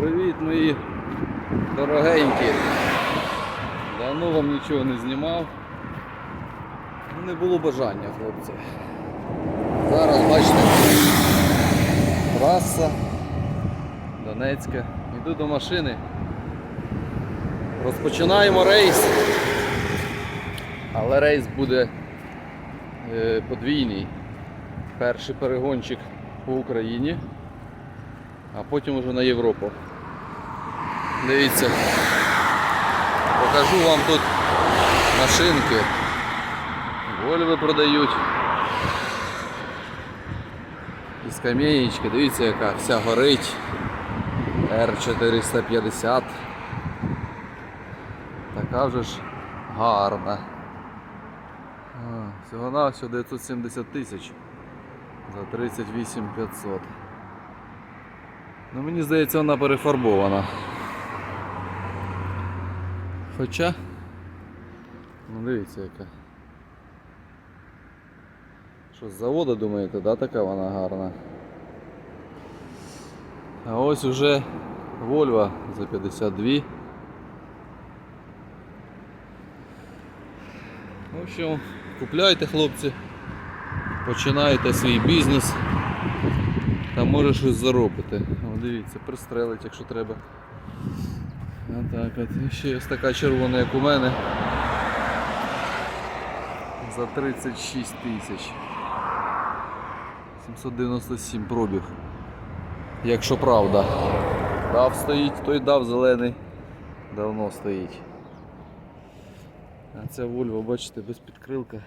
Привіт, мої дорогенькі. Давно вам нічого не знімав. Не було бажання, хлопці. Зараз бачите, траса Донецька. Йду до машини. Розпочинаємо рейс. Але рейс буде е, подвійний. Перший перегончик по Україні, а потім уже на Європу. Дивіться. Покажу вам тут машинки. Вольви продають. І скам'янечка, дивіться яка, вся горить. R450. Така вже ж гарна. Всього на всього 970 тисяч за 38 500. Ну мені здається вона перефарбована. Хоча, ну дивіться яка. Що з заводу думаєте, да, така вона гарна? А ось уже Volvo за 52. В общем, купляйте хлопці, починайте свій бізнес та може щось заробити. О, дивіться, пристрелить, якщо треба. Отак от. І ще ось така червона, як у мене. За 36 тисяч. 797 пробіг. Якщо правда. Дав стоїть, той дав зелений. Давно стоїть. А ця Volvo, бачите, без підкрилка.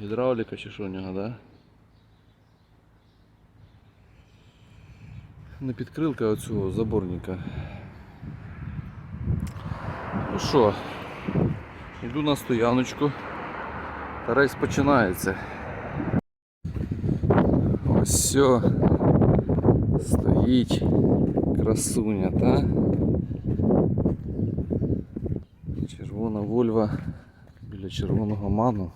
Гідравліка чи що у нього, да? Не підкрилка оцього заборника. Ну що, йду на стояночку. Та рейс починається. Ось все. Стоїть красуня, та? Червона Вольва біля червоного ману.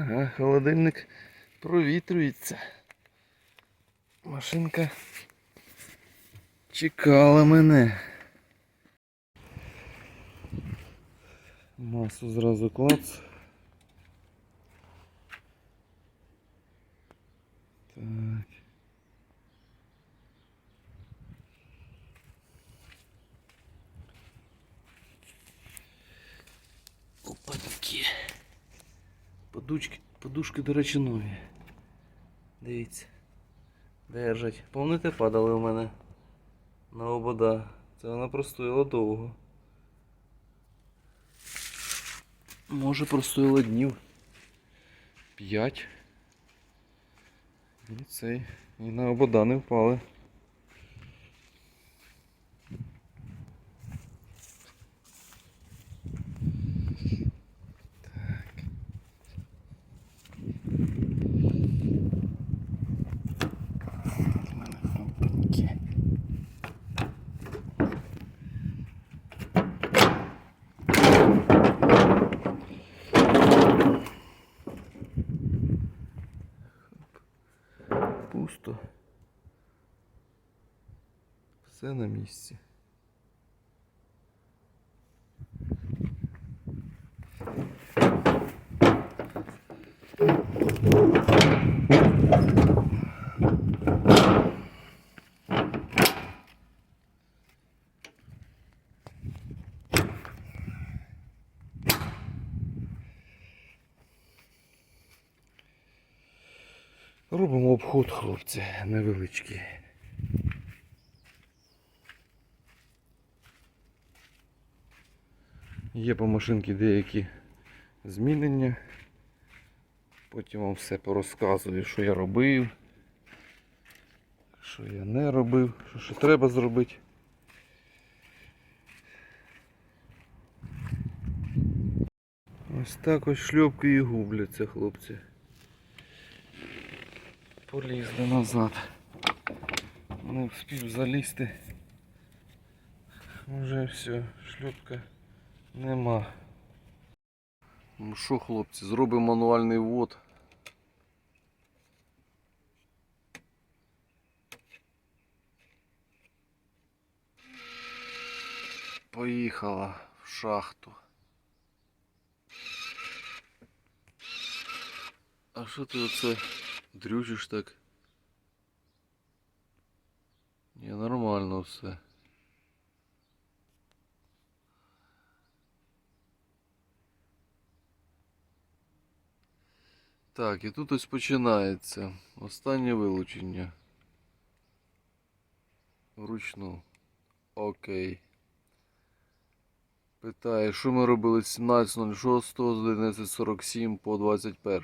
Ага, холодильник провітрюється. Машинка чекала мене. Масу зразу клац. Так. Опаньки. Подушки, подушки, до речі, нові. Дивіться. Держать. Помните, падали у мене на обода. Це вона простояла довго. Може простояло днів. П'ять. І цей. І на обода не впали. Все на місці. Робимо обход, хлопці, невеличкий. Є по машинці деякі змінення. Потім вам все порозказую, що я робив, що я не робив, що ще треба зробити. Ось так ось шльопки і губляться, хлопці. Полізли назад. Не встиг залізти. Уже все, шлюпка нема. Ну що, хлопці, зробимо мануальний ввод. Поїхала в шахту. А що ти оце дрючиш так? Ні, нормально все. Так, і тут ось починається останнє вилучення. Вручну. Окей. Питає, що ми робили з 17.06 з 11.47 по 21.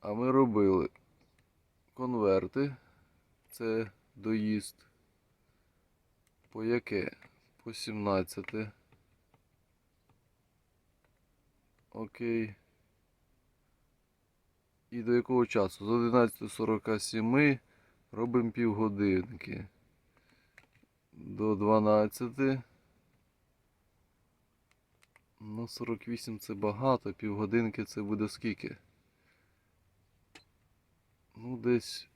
А ми робили конверти. Це доїзд. По яке? По 17. Окей. І до якого часу? З 11.47 робимо півгодинки. До 12. Ну, 48 це багато, півгодинки це буде скільки? Ну, десь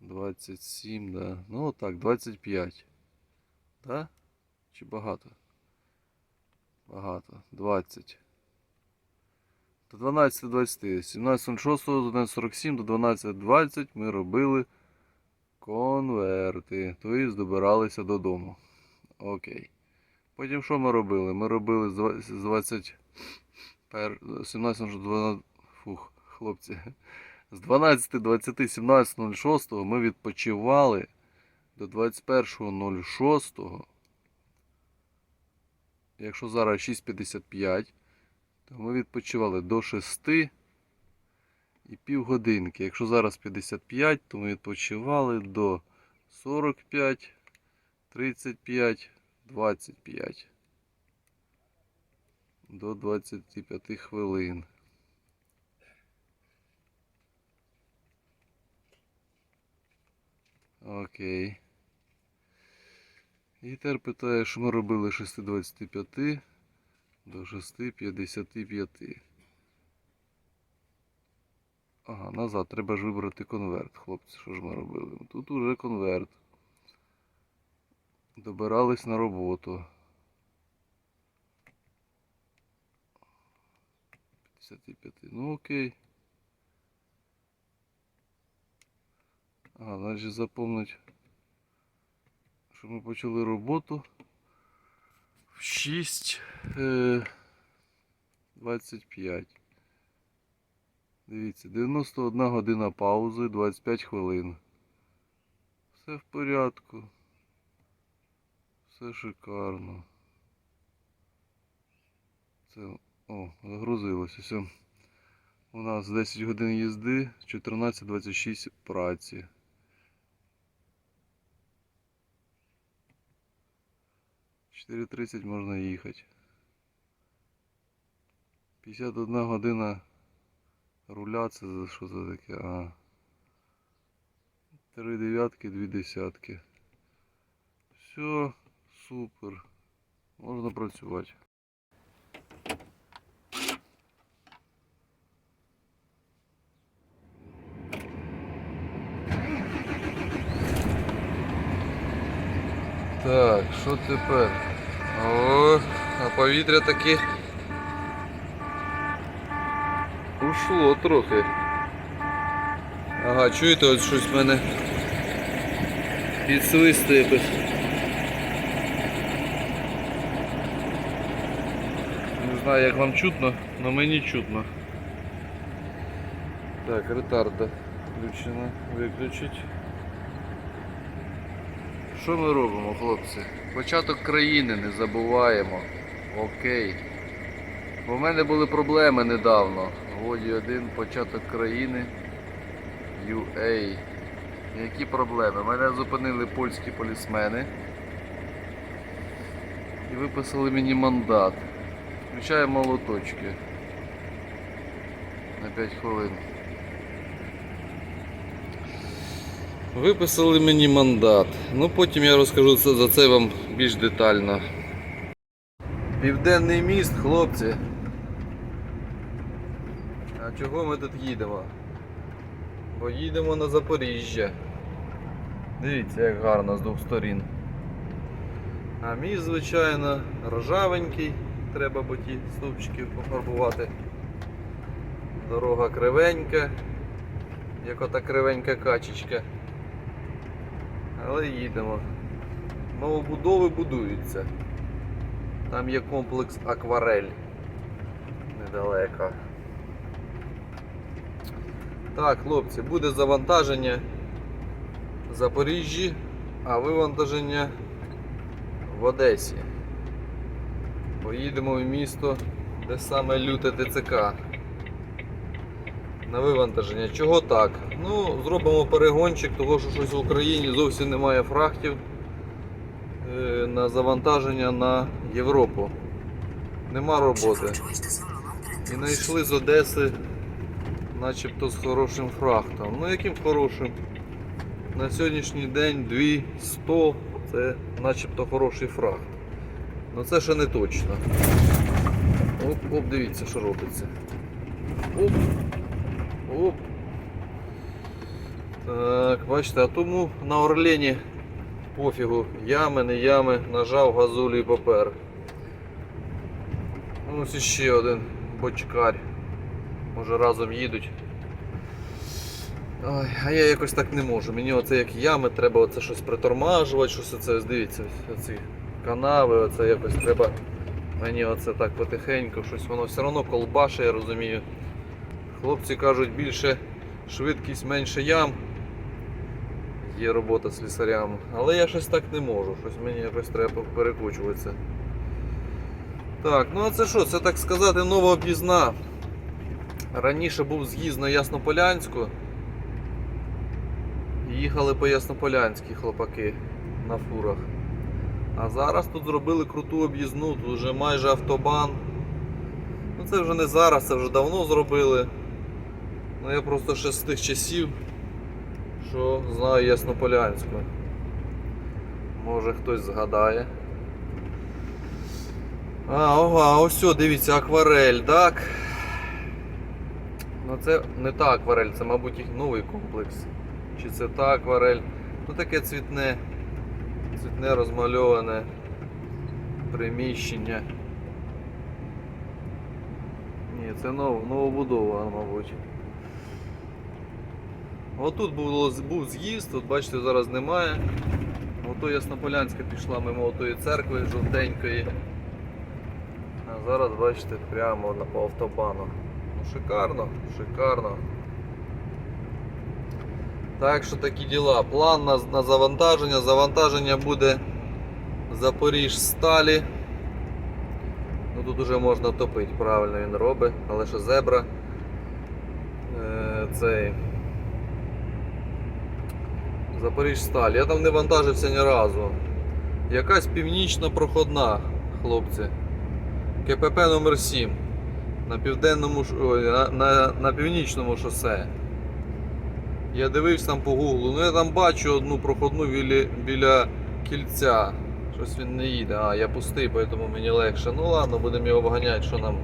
27, да. Ну, отак, 25. Да? Чи багато? Багато. 20. До 12.20. 17.06 до 11.47 до 12.20 ми робили конверти. Тобто добиралися додому. Окей. Потім що ми робили? Ми робили з два- 20... пер- 17 12... Фух, хлопці. З 12, 20, 17, 06 ми відпочивали до 21.06. Якщо зараз 6.55, то ми відпочивали до 6 і півгодинки. Якщо зараз 55, то ми відпочивали до 45, 35, 25. До 25 хвилин. Окей. І тепер питає, що ми робили з 6.25 до 6.55. Ага, назад треба ж вибрати конверт, хлопці. Що ж ми робили? Тут уже конверт. Добирались на роботу. 55. Ну окей. Ага, значить запомнить, що ми почали роботу 6 е, 25. Дивіться, 91 година паузи, 25 хвилин. Все в порядку. Все шикарно. Це, о, загрузилося. Все. У нас 10 годин їзди, 14.26 праці. Чотири тридцять можна їхати. 51 година руля, це за що це таке? А. Три дев'ятки, дві десятки. Все, супер. Можна працювати. Так, що тепер? О, а повітря таки ушло трохи. Ага, чуєте, от щось в мене підсвистує якось. Не знаю як вам чутно, але мені чутно. Так, ретарда включена. Виключить. Що ми робимо, хлопці? Початок країни не забуваємо. Окей. Бо в мене були проблеми недавно. Годі один початок країни. UA. Які проблеми? Мене зупинили польські полісмени. І виписали мені мандат. Включаємо молоточки. На 5 хвилин. Виписали мені мандат. Ну потім я розкажу це, за це вам більш детально. Південний міст, хлопці. А чого ми тут їдемо? Бо їдемо на Запоріжжя. Дивіться, як гарно з двох сторін. А міст, звичайно, ржавенький, треба бо ті стовпчики пофарбувати. Дорога кривенька, як ота кривенька качечка. Але їдемо. Новобудови будуються. Там є комплекс акварель. Недалеко. Так, хлопці, буде завантаження в Запоріжжі, а вивантаження в Одесі. Поїдемо в місто, де саме люте ТЦК. На вивантаження. Чого так? Ну, зробимо перегончик, того що щось в Україні зовсім немає фрахтів е, на завантаження на Європу. Нема роботи. І знайшли з Одеси начебто з хорошим фрахтом. Ну яким хорошим? На сьогоднішній день 200 це начебто хороший фрахт. Ну це ще не точно. Оп, оп, дивіться, що робиться. Оп. Оп. Так, бачите, а тому на Орлені пофігу. Ями, не ями, нажав газулю і попер. Ну, Ось іще один бочкар. Може разом їдуть. Ой, а я якось так не можу. Мені оце як ями, треба оце щось притормажувати, щось оце, дивіться, оці канави, оце якось треба. Мені оце так потихеньку, щось воно все одно колбаше, я розумію. Хлопці кажуть більше швидкість, менше ям. Є робота з лісарями. Але я щось так не можу, щось мені якось треба перекручуватися. Так, ну а це що? Це так сказати нова об'їзна. Раніше був з'їзд на Яснополянську. Їхали по Яснополянській хлопаки на фурах. А зараз тут зробили круту об'їзну, тут вже майже автобан. Ну це вже не зараз, це вже давно зробили. Ну я просто ще з тих часів, що знаю Яснополянську. Може хтось згадає. А, ага, ось дивіться, акварель, так. Ну це не та акварель, це, мабуть, їх новий комплекс. Чи це та акварель? Ну таке цвітне, цвітне розмальоване приміщення. Ні, це нов, новобудова, мабуть. Отут було, був з'їзд, тут бачите, зараз немає. Ото Яснополянська пішла мимо тої церкви жовтенької. А зараз бачите прямо по автобану. Ну, шикарно, шикарно. Так що такі діла. План на, на завантаження. Завантаження буде Запоріж сталі. Ну тут уже можна топити, правильно він робить, але що зебра. Е, цей. Запоріж сталь. Я там не вантажився ні разу. Якась північна проходна, хлопці. КПП номер 7 на південному на, на, на північному шосе. Я дивився там по гуглу. Ну я там бачу одну проходну біля, біля кільця. Щось він не їде. А, я пустий, тому мені легше. Ну ладно, будемо його обганяти, що нам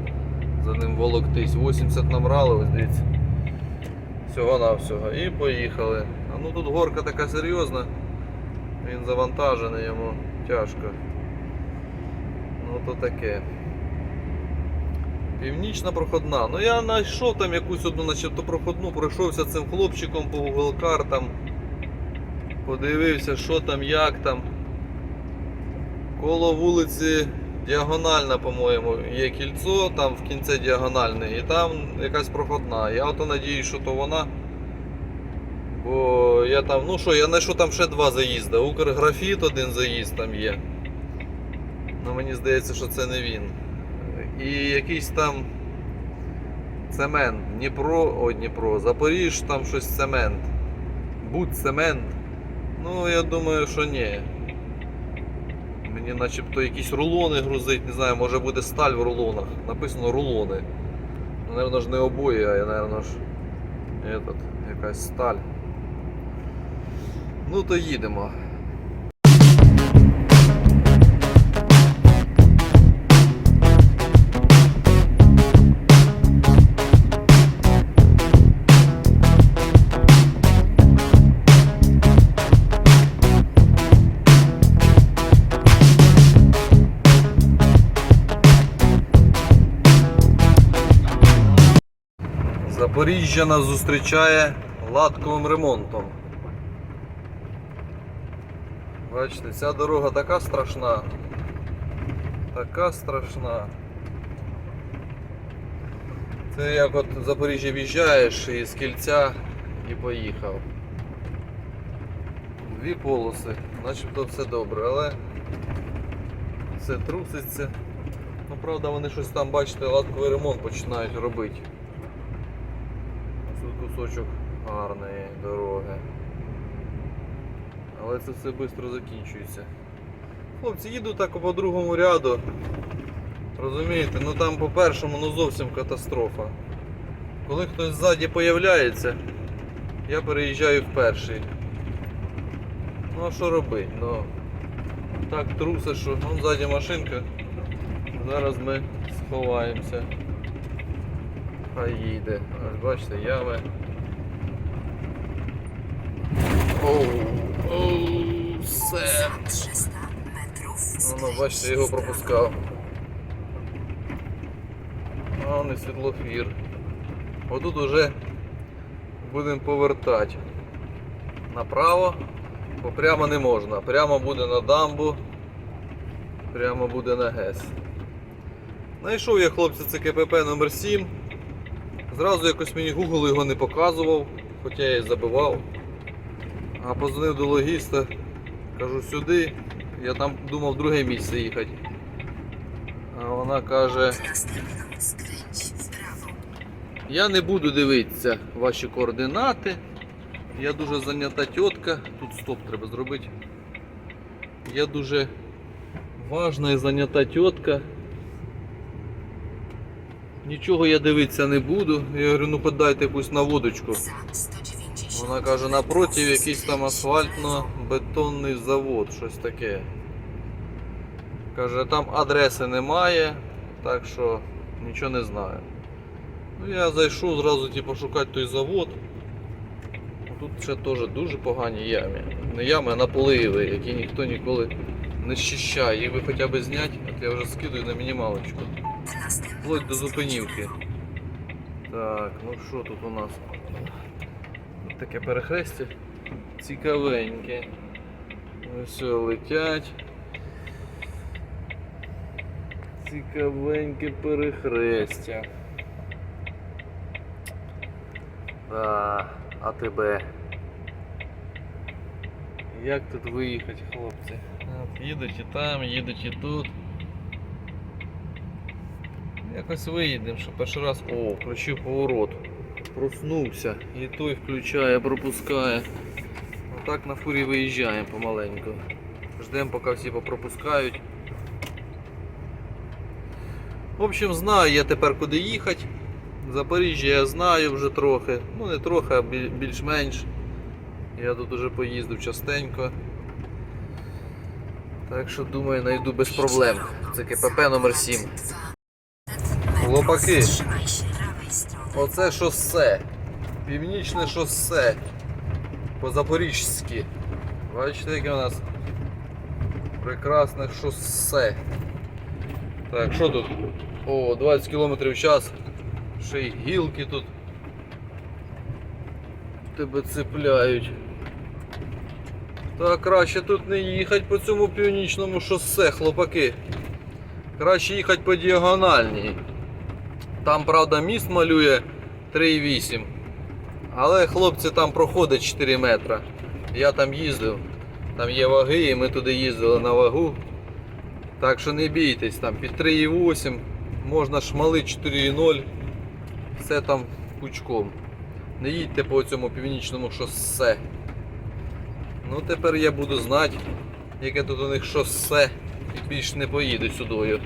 за ним волоктись. 80 набрали, ось дивіться. Всього навсього. І поїхали. А ну тут горка така серйозна. Він завантажений, йому тяжко. Ну то таке. Північна проходна. Ну я знайшов там якусь одну начебто проходну, пройшовся цим хлопчиком по Google картам. Подивився, що там, як там. Коло вулиці діагональна, по-моєму, є кільцо, там в кінці діагональне, і там якась проходна. Я ото надіюсь, що то вона. Бо я там, ну що, я знайшов там ще два заїзди. Укрграфіт один заїзд там є. Ну мені здається, що це не він. І якийсь там цемент. Дніпро, о Дніпро, Запоріж, там щось цемент. Будь цемент. Ну, я думаю, що ні. Мені начебто якісь рулони грузить, не знаю, може буде сталь в рулонах. Написано рулони. Ну, Наверно ж не обої, а я, наверно ж этот, якась сталь. Ну то їдемо. Запоріжжя нас зустрічає латковим ремонтом. Бачите, ця дорога така страшна. Така страшна. Це як от в Запоріжжя в'їжджаєш і з кільця і поїхав. Дві полоси, начебто все добре, але все труситься. Ну правда вони щось там, бачите, латковий ремонт починають робити. Тут кусочок гарної дороги. Але це все швидко закінчується. Хлопці, їду так по другому ряду. Розумієте, ну там по першому ну зовсім катастрофа. Коли хтось ззаді появляється, я переїжджаю в перший. Ну а що робити? Ну, так трусе, що вон ззаді машинка. Зараз ми сховаємося. Хай їде. Ось бачите, ями. Оу, все. 300 Ну, бачите, його пропускав. А не світлофір. Отут уже будемо повертати. Направо, бо прямо не можна. Прямо буде на дамбу, прямо буде на ГЕС. Знайшов я хлопці це КПП номер 7 Зразу якось мені Google його не показував, хоча я і забивав. А позвонив до логіста, кажу сюди, я там думав друге місце їхати. А вона каже, я не буду дивитися ваші координати. Я дуже зайнята тітка. Тут стоп треба зробити. Я дуже важна і зайнята тітка. Нічого я дивитися не буду. Я говорю, ну подайте якусь наводочку. Za 190 Вона каже, напроти metrów якийсь там асфальтно-бетонний завод, щось таке. Каже, там адреси немає, так що нічого не знаю. Ну я зайшов зразу типу, шукати той завод. Тут ще теж дуже погані ями. Не ями, а напливи, які ніхто ніколи не щищає. Їх би хоча б зняти, от я вже скидаю на мінімалочку. Вплоть до зупинівки. Так, ну що тут у нас? Таке перехрестя цікавеньке. Все, летять. Цікавеньке перехрестя. Да, а тебе. Як тут виїхати, хлопці? От, там, їдуть тут. Якось виїдемо, що перший раз. О, включив поворот. Проснувся. І той включає, пропускає. Отак на фурі виїжджаємо помаленьку. Ждемо, поки всі попропускають. В общем, знаю я тепер куди їхати. Запоріжжя я знаю вже трохи. Ну не трохи, а більш-менш. Я тут уже поїздив частенько. Так що думаю, знайду без проблем. Це КПП номер 7. 2 Хлопаки. Оце шосе. Північне шосе. По-запоріжськи. Бачите, яке у нас прекрасне шосе. Так, що тут? О, 20 км в час. Ще й гілки тут. Тебе цепляють. Та краще тут не їхати по цьому північному шосе, хлопаки. Краще їхати по діагональній. Там, правда, міст малює 3,8. Але хлопці там проходить 4 метри. Я там їздив. Там є ваги, і ми туди їздили на вагу. Так що не бійтесь, там під 3,8 можна шмали 4,0. Все там пучком. Не їдьте по цьому північному шосе. Ну тепер я буду знати, яке тут у них шосе. І більш не поїду сюдою.